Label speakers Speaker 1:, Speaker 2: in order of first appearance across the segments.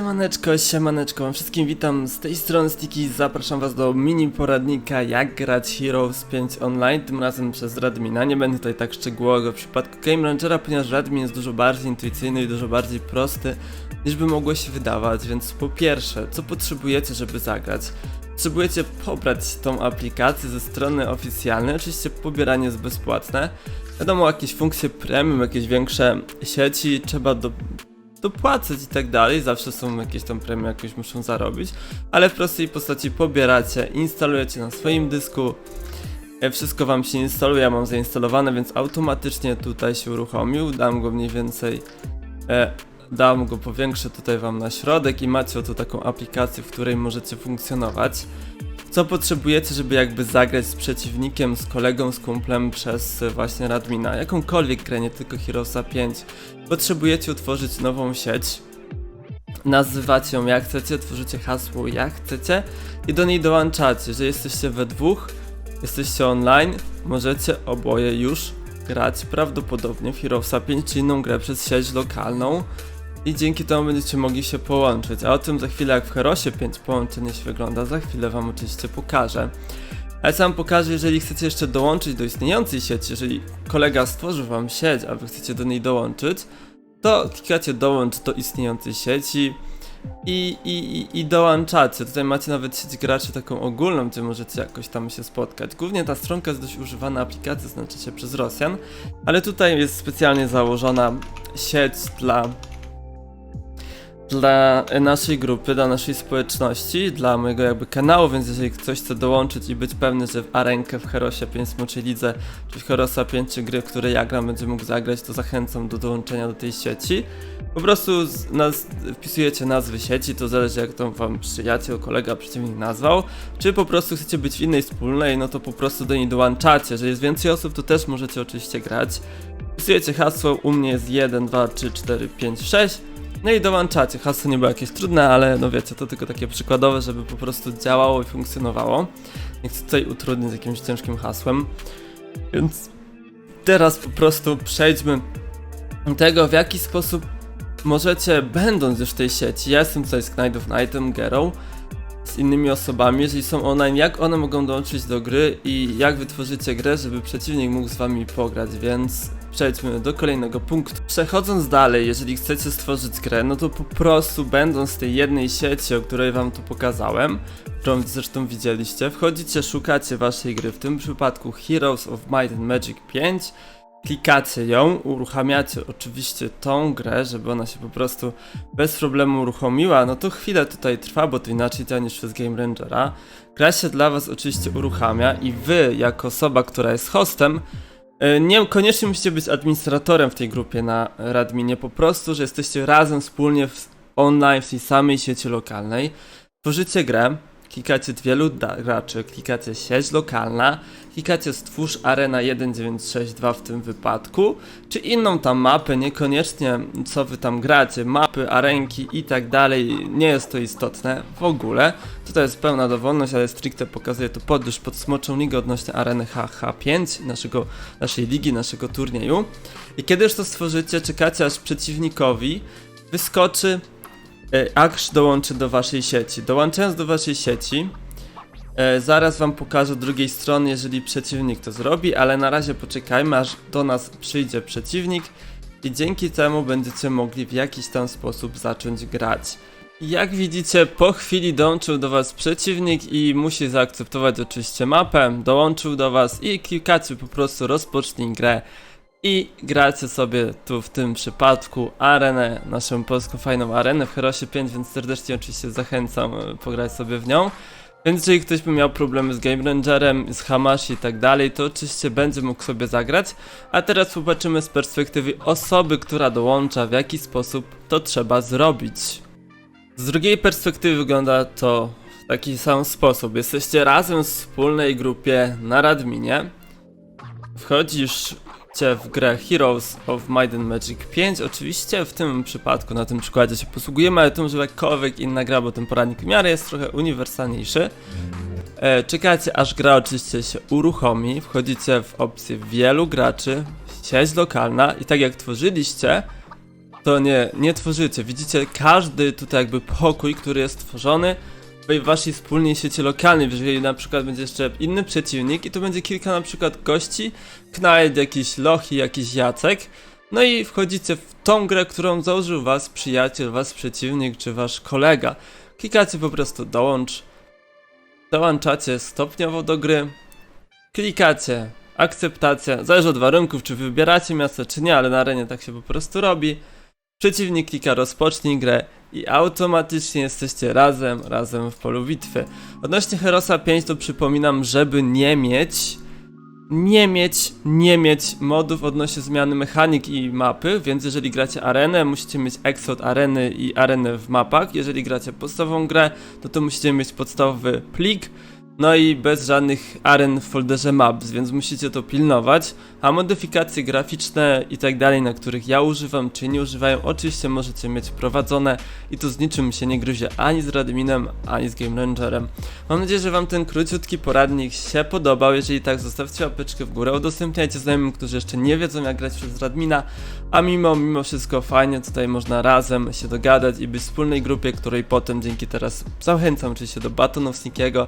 Speaker 1: Siemaneczko, siemaneczko, wszystkim witam. Z tej strony Sticky, zapraszam was do mini poradnika jak grać Heroes 5 online, tym razem przez Radmina, nie będę tutaj tak szczegółowo w przypadku Game Rangera, ponieważ Radmin jest dużo bardziej intuicyjny i dużo bardziej prosty niż by mogło się wydawać, więc po pierwsze, co potrzebujecie żeby zagrać? Potrzebujecie pobrać tą aplikację ze strony oficjalnej, oczywiście pobieranie jest bezpłatne, wiadomo jakieś funkcje premium, jakieś większe sieci trzeba do, dopłacać i tak dalej, zawsze są jakieś tam premie, jakieś muszą zarobić, ale w prostej postaci pobieracie, instalujecie na swoim dysku, e, wszystko wam się instaluje, ja mam zainstalowane, więc automatycznie tutaj się uruchomił, dam go mniej więcej, e, dam go powiększę tutaj wam na środek i macie oto taką aplikację, w której możecie funkcjonować. Co potrzebujecie, żeby jakby zagrać z przeciwnikiem, z kolegą, z kumplem przez e, właśnie Radmina, jakąkolwiek grę, nie tylko Heroesa 5, Potrzebujecie utworzyć nową sieć. Nazywacie ją jak chcecie, tworzycie hasło jak chcecie i do niej dołączacie, że jesteście we dwóch, jesteście online, możecie oboje już grać prawdopodobnie w Heroesa 5 czy inną grę przez sieć lokalną i dzięki temu będziecie mogli się połączyć. A o tym za chwilę jak w Herosie 5 połączenie się wygląda, za chwilę wam oczywiście pokażę. Ale sam pokażę, jeżeli chcecie jeszcze dołączyć do istniejącej sieci, jeżeli kolega stworzył wam sieć, a wy chcecie do niej dołączyć, to klikacie dołącz do istniejącej sieci i, i, i, dołączacie. Tutaj macie nawet sieć graczy taką ogólną, gdzie możecie jakoś tam się spotkać. Głównie ta stronka jest dość używana aplikacja, znaczy się przez Rosjan, ale tutaj jest specjalnie założona sieć dla dla naszej grupy, dla naszej społeczności, dla mojego jakby kanału, więc jeżeli ktoś chce dołączyć i być pewny, że w Arenkę, w Herosie 5 Smoczej Lidze, czy w Herosa 5 czy gry, w które ja gram, będzie mógł zagrać, to zachęcam do dołączenia do tej sieci. Po prostu naz, wpisujecie nazwy sieci, to zależy jak to wam przyjaciel, kolega, przeciwnik nazwał, czy po prostu chcecie być w innej wspólnej, no to po prostu do niej dołączacie. Jeżeli jest więcej osób, to też możecie oczywiście grać. Wpisujecie hasło, u mnie jest 1, 2, 3, 4, 5, 6 no i dołączacie. Hasło nie było jakieś trudne, ale no wiecie, to tylko takie przykładowe, żeby po prostu działało i funkcjonowało. Nie chcę tutaj utrudnić jakimś ciężkim hasłem. Więc teraz po prostu przejdźmy do tego, w jaki sposób możecie, będąc już w tej sieci, ja jestem tutaj z Knight of Nightem, Gerą, z innymi osobami, jeżeli są online, jak one mogą dołączyć do gry i jak wytworzycie grę, żeby przeciwnik mógł z wami pograć, więc przejdźmy do kolejnego punktu. Przechodząc dalej, jeżeli chcecie stworzyć grę, no to po prostu będąc w tej jednej sieci, o której wam tu pokazałem, którą zresztą widzieliście, wchodzicie, szukacie waszej gry, w tym przypadku Heroes of Might and Magic 5, klikacie ją, uruchamiacie oczywiście tą grę, żeby ona się po prostu bez problemu uruchomiła, no to chwilę tutaj trwa, bo to inaczej działa niż przez Game Rangera. Gra się dla was oczywiście uruchamia i wy, jako osoba, która jest hostem, nie koniecznie musicie być administratorem w tej grupie na Radminie, po prostu, że jesteście razem wspólnie w, online w tej samej sieci lokalnej. Tworzycie grę, klikacie wielu da- graczy, klikacie sieć lokalna, klikacie stwórz arena 1962 w tym wypadku, czy inną tam mapę, niekoniecznie co wy tam gracie, mapy, arenki i tak dalej, nie jest to istotne w ogóle. Tutaj jest pełna dowolność, ale stricte pokazuje to podróż pod Smoczą Ligę odnośnie areny HH5, naszego, naszej ligi, naszego turnieju. I kiedy już to stworzycie, czekacie aż przeciwnikowi wyskoczy e, aż dołączy do waszej sieci. Dołączając do waszej sieci, e, zaraz wam pokażę drugiej strony, jeżeli przeciwnik to zrobi, ale na razie poczekajmy, aż do nas przyjdzie przeciwnik i dzięki temu będziecie mogli w jakiś tam sposób zacząć grać. Jak widzicie, po chwili dołączył do was przeciwnik i musi zaakceptować oczywiście mapę, dołączył do was i klikacie po prostu rozpocznij grę i gracie sobie tu w tym przypadku arenę, naszą polską fajną arenę w Herosie 5, więc serdecznie oczywiście zachęcam e, pograć sobie w nią. Więc jeżeli ktoś by miał problemy z Game Rangerem, z Hamashi i tak dalej, to oczywiście będzie mógł sobie zagrać. A teraz popatrzymy z perspektywy osoby, która dołącza, w jaki sposób to trzeba zrobić. Z drugiej perspektywy wygląda to w taki sam sposób. Jesteście razem w wspólnej grupie na Radminie. Wchodzisz cię w grę Heroes of Might and Magic 5. Oczywiście w tym przypadku, na tym przykładzie się posługujemy, ale to może jakakolwiek inna gra, bo ten poradnik w miarę jest trochę uniwersalniejszy. E, czekacie aż gra oczywiście się uruchomi, wchodzicie w opcję wielu graczy, sieć lokalna i tak jak tworzyliście, to nie, nie tworzycie. Widzicie każdy tutaj jakby pokój, który jest tworzony w waszej wspólnej sieci lokalnej. Jeżeli na przykład będzie jeszcze inny przeciwnik i to będzie kilka na przykład gości, Knight, jakiś Lochi, jakiś Jacek. No i wchodzicie w tą grę, którą założył was przyjaciel, was przeciwnik czy wasz kolega. Klikacie po prostu dołącz, dołączacie stopniowo do gry, klikacie akceptacja, zależy od warunków, czy wybieracie miasto, czy nie, ale na arenie tak się po prostu robi. Przeciwnik klika rozpocznij grę i automatycznie jesteście razem, razem w polu bitwy. Odnośnie Herosa 5 to przypominam, żeby nie mieć nie mieć, nie mieć modów odnośnie zmiany mechanik i mapy, więc jeżeli gracie arenę, musicie mieć exo od areny i arenę w mapach. Jeżeli gracie podstawową grę, to to musicie mieć podstawowy plik, no i bez żadnych aren w folderze maps, więc musicie to pilnować. A modyfikacje graficzne i tak dalej, na których ja używam, czy nie używają, oczywiście możecie mieć wprowadzone i to z niczym się nie gryzie ani z Radminem, ani z Game Rangerem. Mam nadzieję, że Wam ten króciutki poradnik się podobał. Jeżeli tak, zostawcie łapeczkę w górę, udostępniajcie znajomym, którzy jeszcze nie wiedzą jak grać przez Radmina, a mimo, mimo wszystko fajnie tutaj można razem się dogadać i być w wspólnej grupie, której potem dzięki teraz zachęcam oczywiście do Batonowskiego,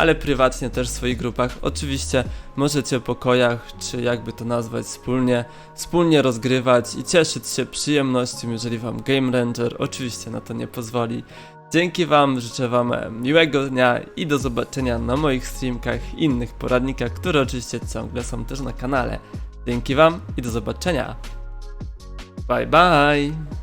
Speaker 1: ale prywatnie też w swoich grupach. Oczywiście możecie w pokojach, czy jakby to nazwać, wspólnie, wspólnie rozgrywać i cieszyć się przyjemnością, jeżeli Wam Game Ranger oczywiście na to nie pozwoli. Dzięki Wam, życzę Wam e, miłego dnia i do zobaczenia na moich streamkach i innych poradnikach, które oczywiście ciągle są też na kanale. Dzięki Wam i do zobaczenia. Bye bye!